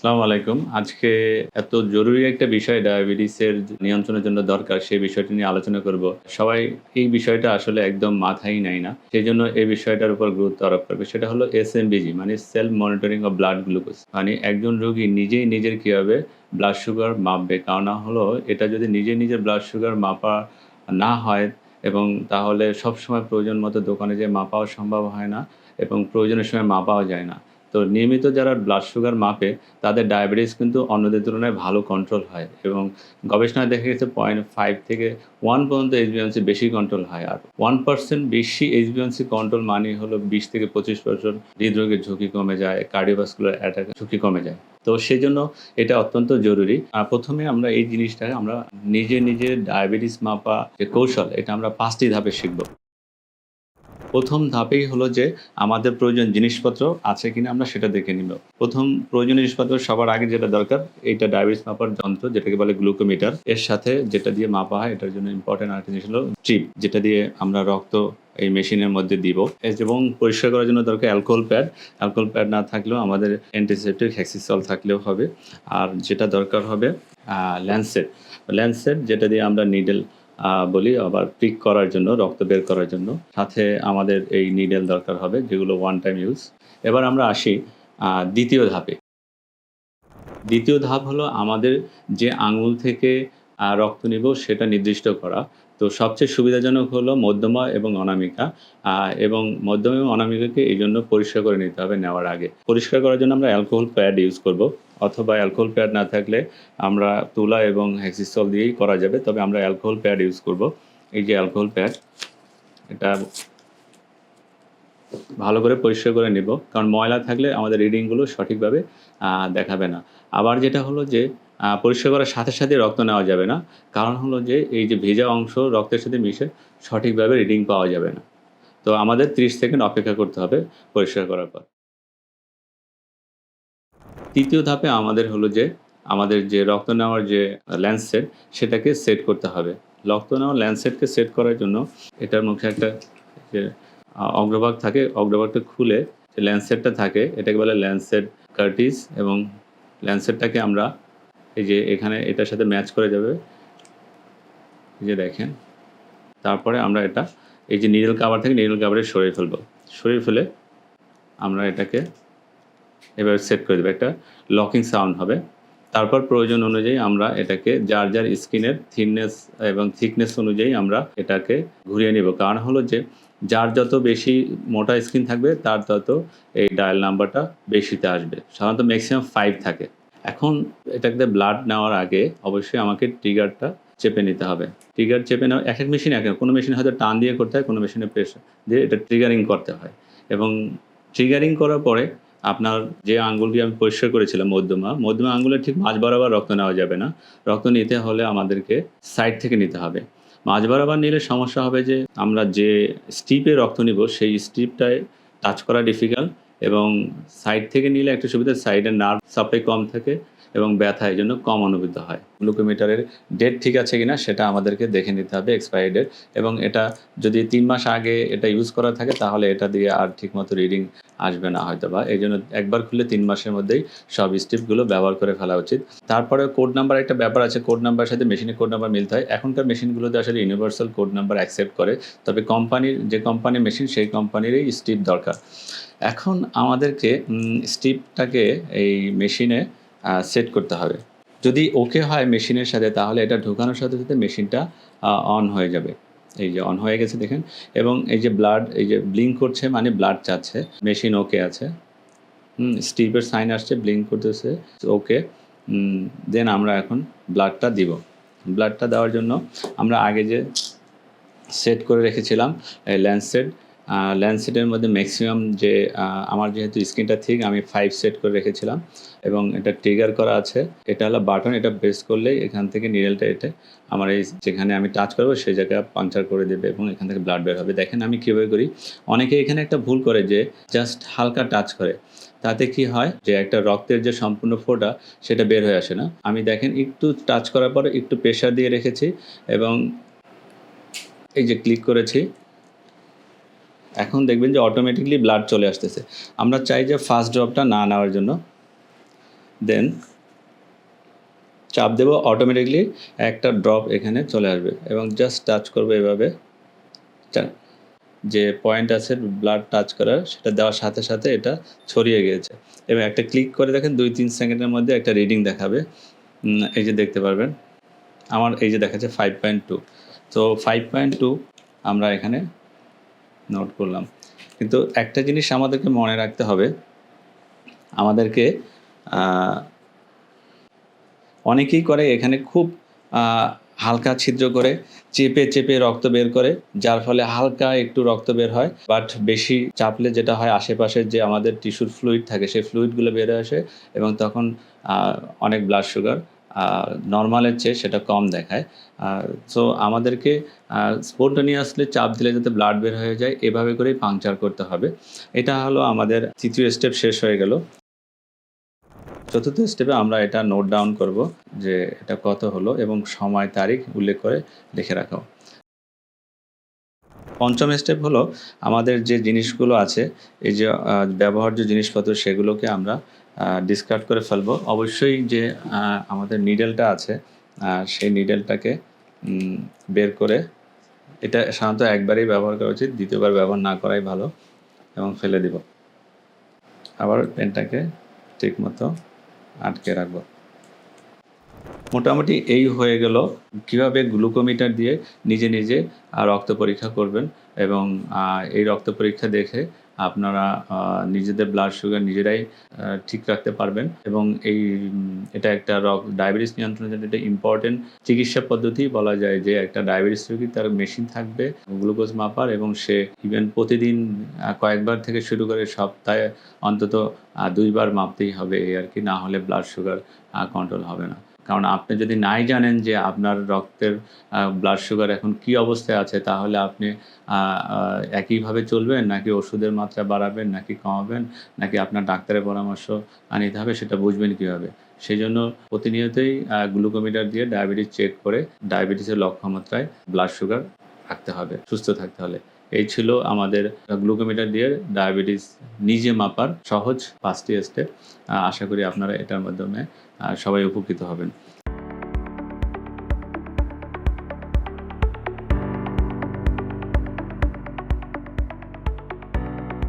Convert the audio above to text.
আসসালামু আলাইকুম। আজকে এত জরুরি একটা বিষয় ডায়াবেটিসের নিয়ন্ত্রণের জন্য দরকার, সেই বিষয়টি নিয়ে আলোচনা করব। সবাই এই বিষয়টা আসলে একদম মাথায় নেয় না। সেই জন্য এই বিষয়টার উপর গুরুত্ব আরোপ করবে। সেটা হলো এসএমবিজি মানে self monitoring of blood glucose. মানে একজন রোগী নিজেই নিজের কীভাবে ব্লাড সুগার মাপবে? কারণ হলো এটা যদি নিজে নিজের ব্লাড সুগার মাপা না হয় এবং তাহলে সবসময় প্রয়োজন মতো দোকানে যেয়ে মাপাও সম্ভব হয় না এবং প্রয়োজনের সময় মাপাও যায় না। তো নিয়মিত যারা ব্লাড সুগার মাপে, তাদের ডায়াবেটিস কিন্তু অন্যদের তুলনায় ভালো কন্ট্রোল হয় এবং গবেষণায় দেখা গেছে পয়েন্ট ফাইভ থেকে ওয়ান পর্যন্ত এইচবিএনসি বেশি কন্ট্রোল হয়। আর ওয়ান পার্সেন্ট বেশি এইচবিএনসি কন্ট্রোল মানে হলো বিশ থেকে পঁচিশ পার্সেন্ট হৃদরোগের ঝুঁকি কমে যায় কার্ডিওভাস্কুলার অ্যাটাকের ঝুঁকি কমে যায়। তো সেই জন্য এটা অত্যন্ত জরুরি। আর প্রথমে আমরা এই জিনিসটা আমরা নিজে নিজে ডায়াবেটিস মাপা যে কৌশল, এটা আমরা পাঁচটি ধাপে শিখব। প্রথম ধাপেই হলো যে আমাদের প্রয়োজন জিনিসপত্র আছে কিনা আমরা সেটা দেখে নিব প্রথম প্রয়োজন জিনিসপত্র সবার আগে যেটা দরকার, এইটা ডায়াবেটিস মাপার যন্ত্র, যেটাকে বলে গ্লুকোমিটার। এর সাথে যেটা দিয়ে মাপা হয়, এটার জন্য ইম্পর্টেন্ট আরেকটা জিনিস হলো ট্রিপ, যেটা দিয়ে আমরা রক্ত এই মেশিনের মধ্যে দিব। এবং পরিষ্কার করার জন্য দরকার অ্যালকোহল প্যাড। অ্যালকোহল প্যাড না থাকলেও আমাদের অ্যান্টিসেপটিক হ্যাক্সিসল থাকলেও হবে। আর যেটা দরকার হবে ল্যান্সেট ল্যান্সেট যেটা দিয়ে আমরা নিডেল বলি, আবার পিক করার জন্য, রক্ত বের করার জন্য। সাথে আমাদের এই নিডেল দরকার হবে, যেগুলো ওয়ান টাইম ইউজ এবার আমরা আসি দ্বিতীয় ধাপে। দ্বিতীয় ধাপ হলো আমাদের যে আঙুল থেকে রক্ত নিব, সেটা নির্দিষ্ট করা। তো সবচেয়ে সুবিধাজনক হলো মধ্যমা এবং অনামিকা। এবং মধ্যমা এবং অনামিকাকে এই জন্য পরিষ্কার করে নিতে হবে নেওয়ার আগে। পরিষ্কার করার জন্য আমরা অ্যালকোহল প্যাড ইউজ করব। অথবা অ্যালকোহল প্যাড না থাকলে আমরা তুলা এবং হ্যাক্সিসল দিয়েই করা যাবে, তবে আমরা অ্যালকোহল প্যাড ইউজ করব। এই যে অ্যালকোহল প্যাড, এটা ভালো করে পরিষ্কার করে নেব, কারণ ময়লা থাকলে আমাদের রিডিংগুলো সঠিকভাবে দেখাবে না। আবার যেটা হলো যে পরিষ্কার করার সাথে সাথে রক্ত নেওয়া যাবে না, কারণ হলো যে, এই যে ভেজা অংশ রক্তের সাথে মিশে সঠিকভাবে রিডিং পাওয়া যাবে না। তো আমাদের ত্রিশ সেকেন্ড অপেক্ষা করতে হবে পরিষ্কার করার পর। তৃতীয় ধাপে আমাদের হলো যে, আমাদের যে রক্ত নেওয়ার যে ল্যান্ডসেট সেটাকে সেট করতে হবে। রক্ত নেওয়ার ল্যান্ডসেটকে সেট করার জন্য এটার মুখে একটা যে অগ্রভাগ থাকে, অগ্রভাগটা খুলে যে ল্যান্ডসেটটা থাকে, এটাকে বলে ল্যান্ডসেট কার্টিস এবং ল্যান্ডসেটটাকে আমরা এই যে এখানে এটার সাথে ম্যাচ করে যাবে। এই যে দেখেন, তারপরে আমরা এটা, এই যে নিডল কাভার থেকে নিডল কাভারে সরিয়ে ফেলব। সরিয়ে ফেলে আমরা এটাকে এবার সেট করে দেবো। একটা লকিং সাউন্ড হবে। তারপর প্রয়োজন অনুযায়ী আমরা এটাকে যার যার স্কিনের থিননেস এবং থিকনেস অনুযায়ী আমরা এটাকে ঘুরিয়ে নিব। কারণ হলো যে, যার যত বেশি মোটা স্কিন থাকবে, তার তত এই ডায়াল নাম্বারটা বেশিতে আসবে। সাধারণত ম্যাক্সিমাম ফাইভ থাকে। এখন এটাকে ব্লাড নেওয়ার আগে অবশ্যই আমাকে ট্রিগারটা চেপে নিতে হবে। ট্রিগার চেপে নেওয়া, এক এক মেশিন এক কোনো মেশিনে হয়তো টান দিয়ে করতে হয়, কোনো মেশিনে প্রেশার দিয়ে এটা ট্রিগারিং করতে হয়। এবং ট্রিগারিং করার পরে আপনার যে আঙ্গুলটি আমি পরিষ্কার করেছিলাম মধ্যমা মধ্যমা আঙ্গুলের ঠিক মাঝ বরাবর রক্ত নেওয়া যাবে না। রক্ত নিতে হলে আমাদেরকে সাইড থেকে নিতে হবে। মাঝ বরাবর নিলে সমস্যা হবে যে আমরা যে স্টিপে রক্ত নিব, সেই স্টিপটায় টাচ করা ডিফিকাল্ট এবং সাইড থেকে নিলে একটা সুবিধা, সাইডের নার্ভ সাপ্লাই কম থাকে এবং ব্যথা এই জন্য কম অনুভূত হয়। গ্লুকোমিটারের ডেট ঠিক আছে কিনা সেটা আমাদেরকে দেখে নিতে হবে, এক্সপায়ারি ডেট। এবং এটা যদি তিন মাস আগে এটা ইউজ করা থাকে, তাহলে এটা দিয়ে আর ঠিকমতো রিডিং আসবে না হয়তো বা। এই জন্য একবার খুললে তিন মাসের মধ্যেই সব স্টেপগুলো ব্যবহার করে ফেলা উচিত। তারপরে কোড নাম্বার একটা ব্যাপার আছে কোড নাম্বার সাথে মেশিনের কোড নাম্বার মিলতে হয়। এখনকার মেশিনগুলোতে আসলে ইউনিভার্সাল কোড নাম্বার অ্যাকসেপ্ট করে, তবে কোম্পানির যে কোম্পানির মেশিন সেই কোম্পানিরই স্টিপ দরকার। এখন আমাদেরকে স্টিপটাকে এই মেশিনে সেট করতে হবে। যদি ওকে হয় মেশিনের সাথে, তাহলে এটা ঢোকানোর সাথে সাথে মেশিনটা অন হয়ে যাবে। এই যে অন হয়ে গেছে দেখেন। এবং এই যে ব্লাড এই যে ব্লিঙ্ক করছে মানে ব্লাড চাচ্ছে মেশিন ওকে আছে। হুম স্টিপের সাইন আসছে ব্লিঙ্ক করতেছে ওকে দেন আমরা এখন ব্লাডটা দিব। ব্লাডটা দেওয়ার জন্য আমরা আগে যে সেট করে রেখেছিলাম ল্যান্ডসেট ল্যান্ডসেটের মধ্যে ম্যাক্সিমাম যে আমার যেহেতু স্ক্রিনটা ঠিক, আমি ফাইভ সেট করে রেখেছিলাম এবং এটা ট্রিগার করা আছে। এটা হলো বাটন এটা প্রেস করলেই এখান থেকে নিডেলটা এটা আমার এই যেখানে আমি টাচ করব, সেই জায়গায় পাঞ্চার করে দেবে এবং এখান থেকে ব্লাড বের হবে। দেখেন আমি কীভাবে করি। অনেকে এখানে একটা ভুল করে যে জাস্ট হালকা টাচ করে। তাতে কি হয় যে, একটা রক্তের যে সম্পূর্ণ ফোঁটা, সেটা বের হয়ে আসে না। আমি দেখেন একটু টাচ করার পরে একটু প্রেশার দিয়ে রেখেছি এবং এই যে ক্লিক করেছি এখন দেখবেন যে অটোমেটিকলি ব্লাড চলে আসতেছে। আমরা চাই যে ফার্স্ট ড্রপটা না নেওয়ার জন্য। দেন চাপ দেবো অটোমেটিকলি একটা ড্রপ এখানে চলে আসবে এবং জাস্ট টাচ করব এভাবে। যে পয়েন্ট আছে ব্লাড টাচ করার, সেটা দেওয়ার সাথে সাথে এটা ছড়িয়ে গিয়েছে। এবং একটা ক্লিক করে দেখেন দুই তিন সেকেন্ডের মধ্যে একটা রিডিং দেখাবে। এই যে দেখতে পারবেন। আমার এই যে দেখাচ্ছে ফাইভ পয়েন্ট টু তো ফাইভ পয়েন্ট টু আমরা এখানে নোট করলাম। কিন্তু একটা জিনিস আমাদেরকে মনে রাখতে হবে, আমাদেরকে অনেকেই করে এখানে খুব হালকা ছিদ্র করে, চেপে চেপে রক্ত বের করে, যার ফলে হালকা একটু রক্ত বের হয় বাট বেশি চাপলে যেটা হয় আশেপাশে যে আমাদের টিস্যুর ফ্লুইড থাকে, সেই ফ্লুইডগুলো বের আসে এবং তখন অনেক ব্লাড সুগার নর্মালের চেয়ে সেটা কম দেখায়। সো আমাদেরকে স্পোর্টনিয়াসলি চাপ দিলে যাতে ব্লাড বের হয়ে যায়, এভাবে করেই পাংচার করতে হবে। এটা হলো আমাদের তৃতীয় স্টেপ শেষ হয়ে গেল। চতুর্থ স্টেপে আমরা এটা নোট ডাউন করব যে এটা কত হলো এবং সময়, তারিখ উল্লেখ করে লিখে রাখো। পঞ্চম স্টেপ হলো আমাদের যে জিনিসগুলো আছে, এই যে ব্যবহার্য জিনিসপত্র সেগুলোকে আমরা ডিসকার্ড করে ফেলব। অবশ্যই যে আমাদের নিডেলটা আছে সেই নিডেলটাকে বের করে এটা সাধারণত একবারই ব্যবহার করা উচিত, দ্বিতীয়বার ব্যবহার না করাই ভালো এবং ফেলে দিব। আবার পেনটাকে ঠিক মতো আটকে রাখব। মোটামুটি এই হয়ে গেল। কীভাবে গ্লুকোমিটার দিয়ে নিজে নিজে রক্ত পরীক্ষা করবেন এবং এই রক্ত পরীক্ষা দেখে আপনারা নিজেদের ব্লাড সুগার নিজেরাই ঠিক রাখতে পারবেন। এবং এই এটা একটা রক ডায়াবেটিস নিয়ন্ত্রণের জন্য এটা ইম্পর্টেন্ট চিকিৎসা পদ্ধতি। বলা যায় যে একটা ডায়াবেটিস রোগী তার মেশিন থাকবে গ্লুকোজ মাপার এবং সে ইভেন প্রতিদিন কয়েকবার থেকে শুরু করে সপ্তাহে অন্তত দুইবার মাপতেই হবে এই আর কি। না হলে ব্লাড সুগার কন্ট্রোল হবে না। কারণ আপনি যদি নাই জানেন যে আপনার রক্তের ব্লাড সুগার এখন কি অবস্থায় আছে, তাহলে আপনি একইভাবে চলবেন? নাকি ওষুধের মাত্রা বাড়াবেন? নাকি কমাবেন? নাকি আপনার ডাক্তারের পরামর্শ নিতে হবে? সেটা বুঝবেন কীভাবে? সেই জন্য প্রতিনিয়তই গ্লুকোমিটার দিয়ে ডায়াবেটিস চেক করে ডায়াবেটিসের লক্ষ্যমাত্রায় ব্লাড সুগার রাখতে হবে, সুস্থ থাকতে হলে। এই ছিল আমাদের গ্লুকোমিটার দিয়ে ডায়াবেটিস নিজে মাপার সহজ পাঁচটি স্টেপ আশা করি আপনারা এটার মাধ্যমে সবাই উপকৃত হবেন।